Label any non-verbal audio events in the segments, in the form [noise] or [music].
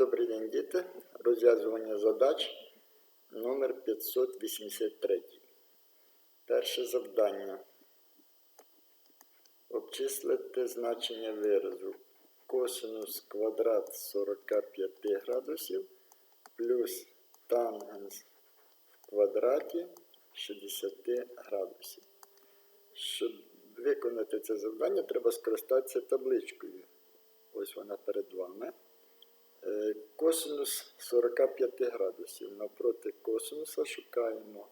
Добрий день, діти. Розв'язування задач номер 583. Перше завдання. Обчислити значення виразу косинус квадрат 45 градусів плюс тангенс в квадраті 60 градусів. Щоб виконати це завдання, треба скористатися табличкою. Ось вона перед вами. Е, Косинус 45 градусів. Навпроти косинуса шукаємо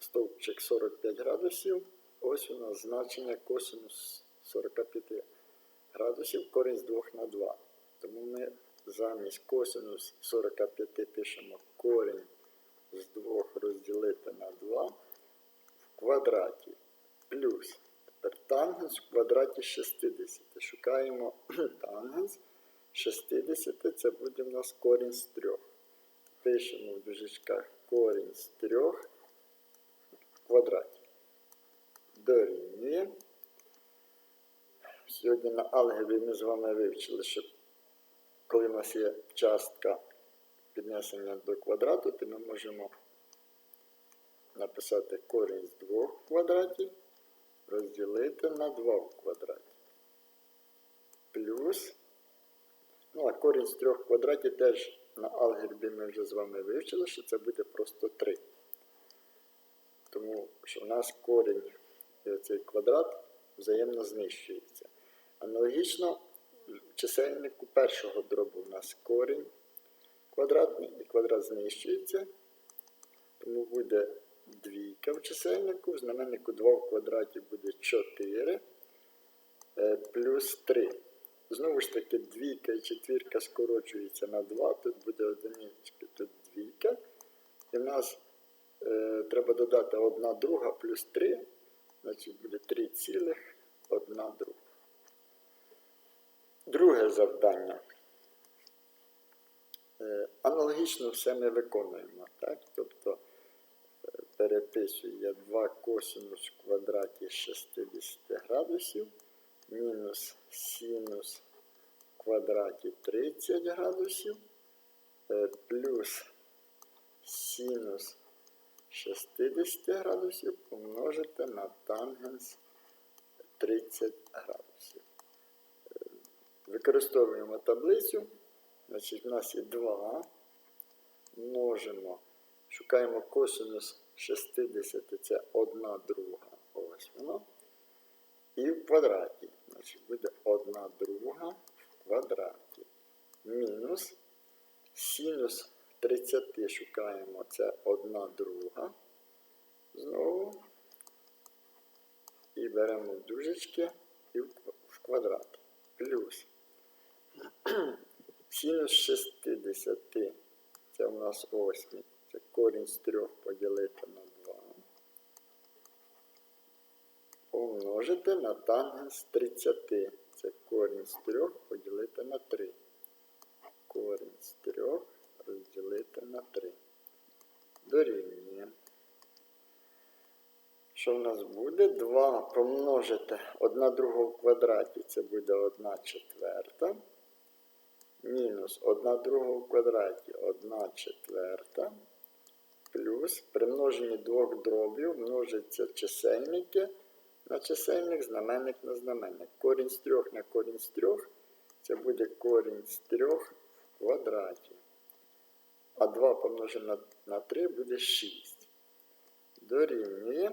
стовпчик 45 градусів. Ось у нас значення косинус 45 градусів, корінь з 2 на 2. Тому ми замість косинус 45 пишемо корінь з 2 розділити на 2 в квадраті. Плюс тепер тангенс в квадраті 60. Шукаємо [clears throat] тангенс 60, це буде в нас корінь з 3. Пишемо в дужечках корінь з 3 в квадраті. Сьогодні на алгебрі ми з вами вивчили, що коли в нас є частка піднесення до квадрату, то ми можемо написати корінь з 2 в квадраті розділити на 2 в квадраті. Плюс, корінь з 3 в квадраті теж на алгебрі ми вже з вами вивчили, що це буде просто 3. Тому що в нас корінь і оцей квадрат взаємно знищується. Аналогічно в чисельнику першого дробу у нас корінь квадратний і квадрат знищується. Тому буде двійка в чисельнику, в знаменнику 2 в квадраті буде 4 е, плюс 3. Знову ж таки, двійка і четвірка скорочується на 2, тут буде одиничка, тут двійка. І в нас е, треба додати 1 друга плюс 3, значить буде 3 цілих 1 друга. Друге завдання. Е, аналогічно все ми виконуємо. Так? Тобто е, переписую я 2 косинус в квадраті 60 градусів мінус синус квадраті 30 градусів е, плюс синус 60 градусів помножити на тангенс 30 градусів. Е, Використовуємо таблицю. Значить, у нас є 2. Множимо. Шукаємо косинус 60, це 1 друга. Ось воно. І в квадраті. Значить, буде 1 друга в квадраті. Мінус синус 30 шукаємо, це 1 друга. Знову. І беремо дужечки і в квадрат. Плюс. [clears throat] Синус 60. Це у нас 8. Це корінь з 3 поділити на 2. Помножити на тангенс 30. Це корінь з 3 поділити на 3. Корінь з 3 розділити на 3. Дорівнює. Що в нас буде? 2 помножити 1 другу в квадраті. Це буде 1 четверта. Мінус 1 друга в квадраті 1 четверта. Плюс при множенні двох дробів множаться чисельники на чисельник, знаменник на знаменник. Корінь з 3 на корінь з 3 це буде корінь з 3 в квадраті. А 2 помножено на 3 буде 6. Дорівнює.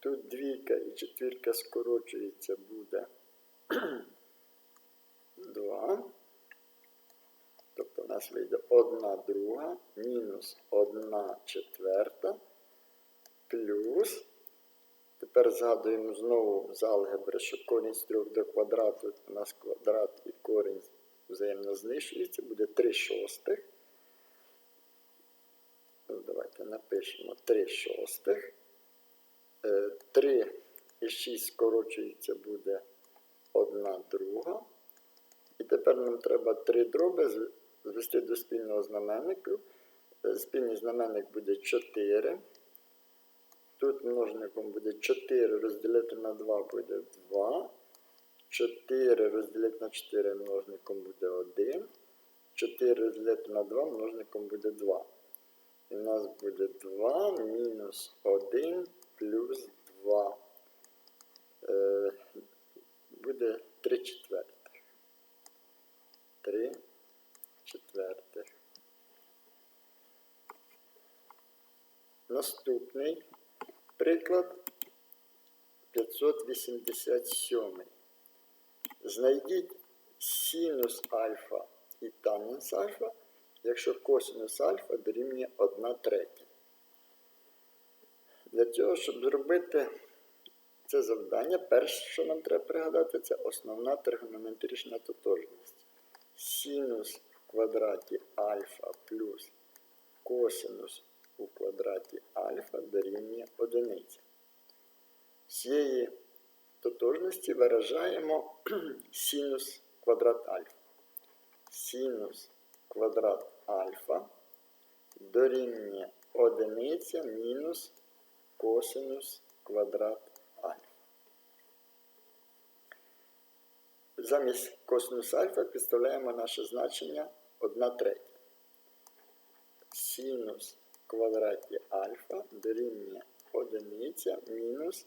Тут двійка і четвірка скорочується, буде [clears throat] 2. Тобто у нас вийде 1 друга мінус 1 четверта плюс. Тепер згадуємо знову з алгебри, що корінь з 3 до квадрату у нас квадрат і корінь взаємно знищується, буде 3 шостих. Напишемо 3 шостих. 3 і 6 скорочується, буде 1 друга. І тепер нам треба 3 дроби звести до спільного знаменнику. Спільний знаменник буде 4. Тут множником буде 4 розділити на 2 буде 2. 4 розділити на 4 множником буде 1. 4 розділити на 2 множником буде 2. І в нас буде 2 мінус 1 плюс 2. Е, буде 3 четвертих. 3 четвертих. Наступний приклад 587. Знайдіть синус альфа і таненс альфа, якщо косинус альфа дорівнює 1 третя. Для цього, щоб зробити це завдання, перше, що нам треба пригадати, це основна тригонометрична тотожність. Синус в квадраті альфа плюс косинус у квадраті альфа дорівнює одиниці. Цієї тотожності виражаємо [clears throat] синус квадрат альфа. Синус квадрат альфа дорівнює одиниця мінус косинус квадрат альфа. Замість косинус альфа підставляємо наше значення 1 третя. Синус квадраті альфа дорівнює одиниця мінус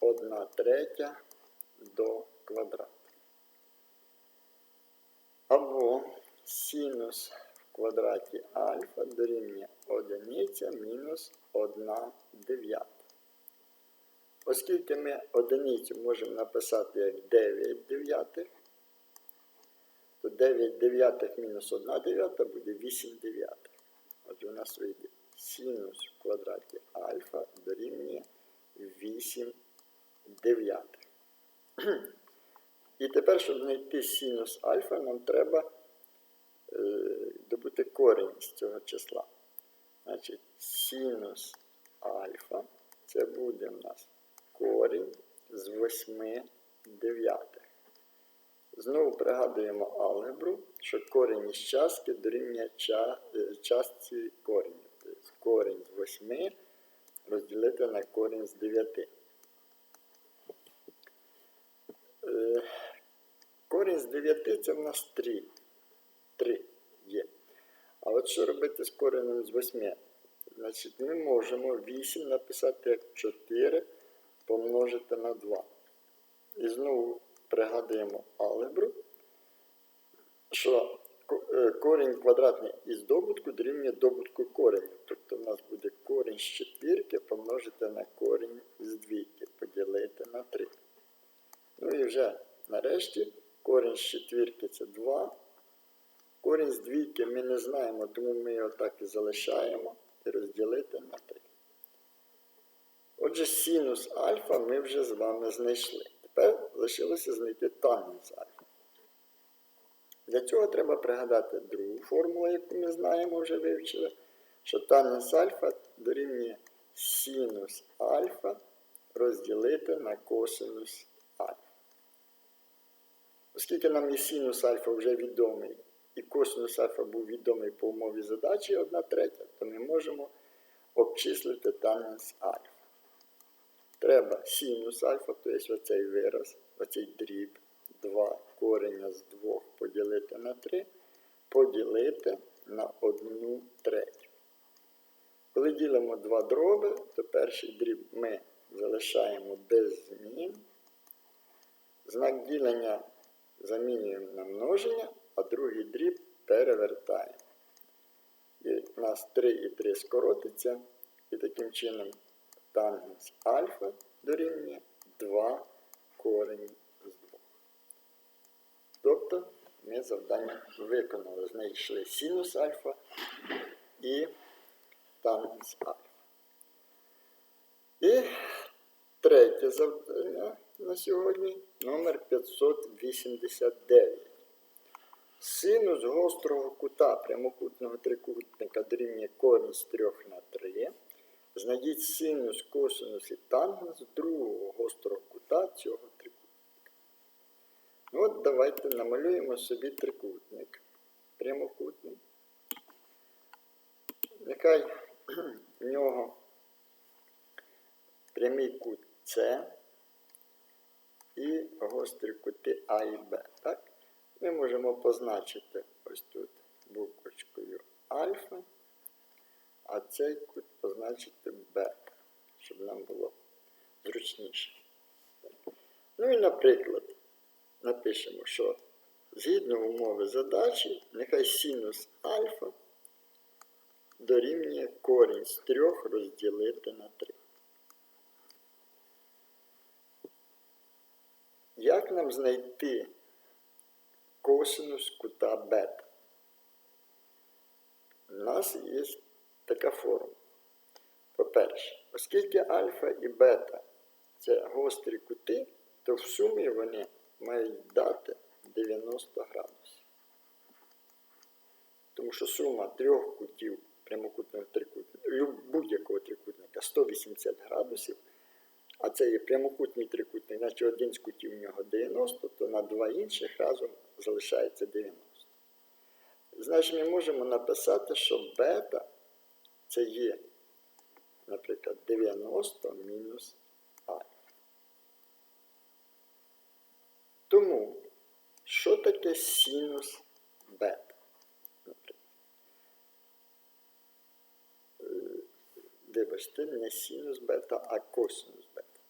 1 третя до квадрату. Або синус квадраті альфа дорівнює одиниця мінус 1 дев'ята. Оскільки ми одиницю можемо написати як 9 дев'ятих, то 9 дев'ятих мінус 1 дев'ята буде 8 дев'ятих. Отже, у нас вийде синус в квадраті альфа дорівнює 8 дев'ятих. І тепер, щоб знайти синус альфа, нам треба е, добути корінь з цього числа. Значить, синус альфа це буде в нас корінь з 8 дев'ятих. Знову пригадуємо алгебру, що корінь із частки дорівнює е, частці кореню. Тобто корінь з 8 розділити на корінь з 9. Е, Корінь з 9 це в нас 3. 3 є. А от що робити з коренем з 8? Значить, ми можемо 8 написати як 4 помножити на 2. І знову пригадуємо алгебру, що е, корінь квадратний із добутку дорівнює добутку кореню. Тобто в нас буде корінь з четвірки помножити на корінь з двійки, поділити на 3. Ну і вже нарешті корінь з четвірки це 2. Корінь з двійки ми не знаємо, тому ми його так і залишаємо і розділити на 3. Отже, синус альфа ми вже з вами знайшли. Тепер лишилося знайти тангенс альфа. Для цього треба пригадати другу формулу, яку ми знаємо, вже вивчили, що тангенс альфа дорівнює синус альфа розділити на косинус альфа. Оскільки нам і синус альфа вже відомий, і косинус альфа був відомий по умові задачі 1 третя, то ми можемо обчислити тангенс альфа. Треба синус альфа, тобто оцей вираз, оцей дріб 2 кореня з 2 поділити на 3, поділити на 1 третю. Коли ділимо два дроби, то перший дріб ми залишаємо без змін. Знак ділення замінюємо на множення, а другий дріб перевертаємо. І у нас 3 і 3 скоротиться, і таким чином тангенс альфа дорівнює 2 корені з 2. Тобто ми завдання виконали, знайшли синус альфа і тангенс альфа. І третє завдання на сьогодні номер 589. Синус гострого кута прямокутного трикутника дорівнює корінь з 3 на 3. Знайдіть синус, косинус і тангенс другого гострого кута цього трикутника. От давайте намалюємо собі трикутник. Прямокутний. Нехай [clears throat] в нього прямий кут С. І гострі кути А і Б. Так? Ми можемо позначити ось тут буквочкою альфа, а цей кут позначити бета, щоб нам було зручніше. Ну і наприклад, напишемо, що згідно умови задачі, нехай синус альфа дорівнює корінь з трьох розділити на 3. Як нам знайти косинус кута бета? У нас є така форма. По-перше, оскільки альфа і бета це гострі кути, то в сумі вони мають дати 90 градусів. Тому що сума трьох кутів прямокутного трикутника, будь-якого трикутника 180 градусів, а це є прямокутний трикутник, значить один з кутів у нього 90, то на два інших разом залишається 90. Значить, ми можемо написати, що бета це є, наприклад, 90 мінус альфа. Тому, що таке синус бета? Е, Вибачте, не синус бета, а косинус бета.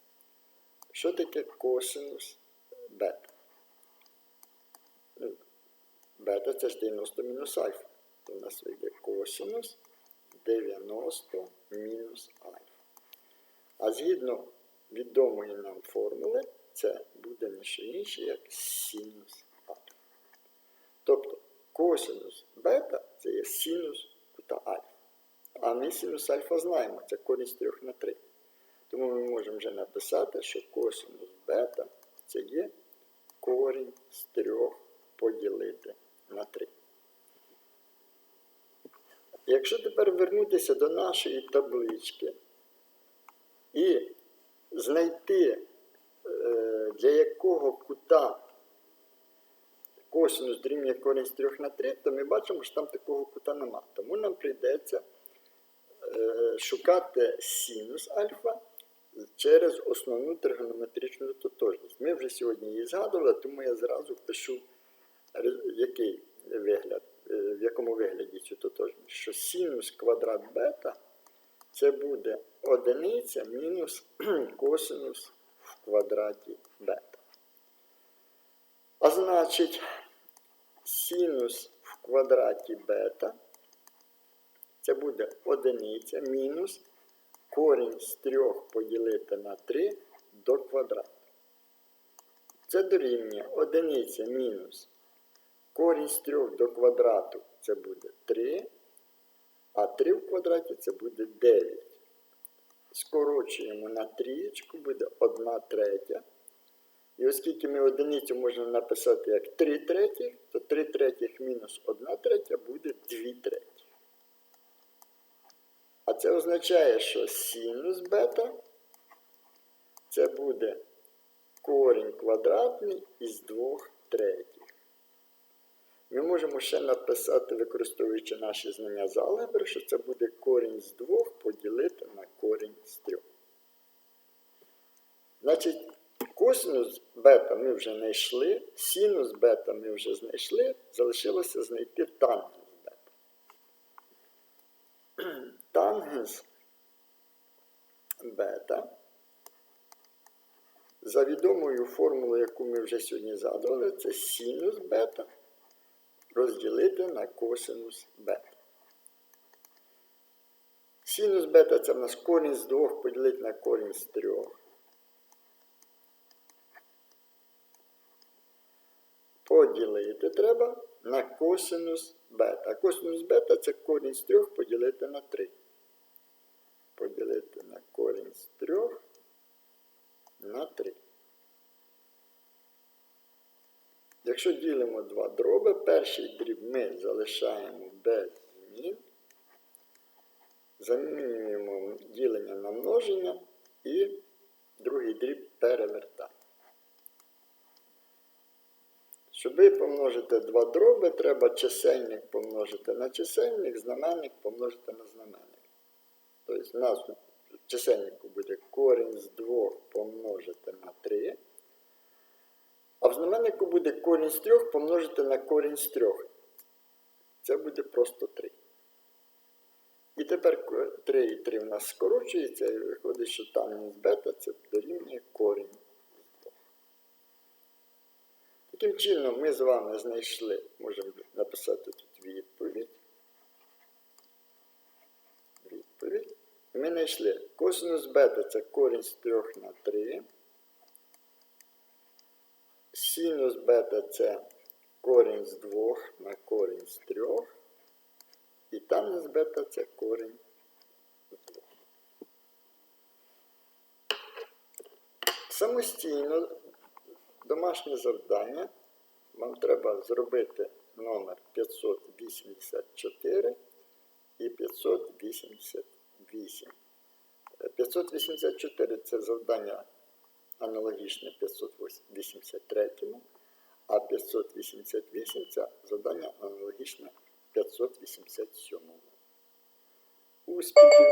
Що таке косинус бета? Бета це ж 90 мінус альфа. То в нас вийде косинус 90 мінус альфа. А згідно відомої нам формули, це буде не що інше, як синус альфа. Тобто косинус бета це є синус кута альфа. А ми синус альфа знаємо, це корінь з 3 на 3. Тому ми можемо вже написати, що косинус бета це є корінь з 3 поділити на 3. Якщо тепер вернутися до нашої таблички і знайти, е, для якого кута косинус дорівнює корінь з 3 на 3, то ми бачимо, що там такого кута нема. Тому нам прийдеться е, шукати синус альфа через основну тригонометричну тотожність. Ми вже сьогодні її згадували, тому я зразу пишу, який вигляд, е, в якому вигляді цю тотожність. Що синус квадрат бета це буде одиниця мінус [clears throat] косинус в квадраті бета. А значить, синус в квадраті бета це буде одиниця мінус корінь з 3 поділити на 3 до квадрату. Це дорівнює одиниця мінус корінь з 3 до квадрату це буде 3, а 3 в квадраті це буде 9. Скорочуємо на трієчку, буде 1 третя. І оскільки ми одиницю можемо написати як 3 третіх, то 3 третіх мінус 1 третя буде 2 треті. А це означає, що синус бета це буде корінь квадратний із 2 третіх. Ми можемо ще написати, використовуючи наші знання з алгебри, що це буде корінь з 2 поділити на корінь з 3. Значить, косинус бета ми вже знайшли, синус бета ми вже знайшли, залишилося знайти тангенс бета. Тангенс бета за відомою формулою, яку ми вже сьогодні згадували, це синус бета розділити на косинус бета. Синус бета це в нас корінь з 2 поділити на корінь з 3. Поділити треба на косинус бета. А косинус бета це корінь з 3 поділити на 3. Поділити на корінь з 3 на 3. Якщо ділимо два дроби, перший дріб ми залишаємо без змін. Замінюємо ділення на множення і другий дріб перевертаємо. Щоб помножити два дроби, треба чисельник помножити на чисельник, знаменник помножити на знаменник. Тобто у нас чисельнику буде корінь з 2 помножити на 3, знаменнику буде корінь з трьох помножити на корінь з трьох. Це буде просто 3. І тепер 3 і 3 в нас скорочується, і виходить, що тангенс бета це дорівнює корінь. Таким чином, ми з вами знайшли, можемо написати тут відповідь. Відповідь. Ми знайшли косинус бета це корінь з 3 на 3. Синус бета це корінь з 2 на корінь з 3. І танець бета це корінь з 2. Самостійно домашнє завдання вам треба зробити номер 584 і 588. Е, 584 це завдання аналогічне 583, а 588 це завдання аналогічне 587. Успіхів!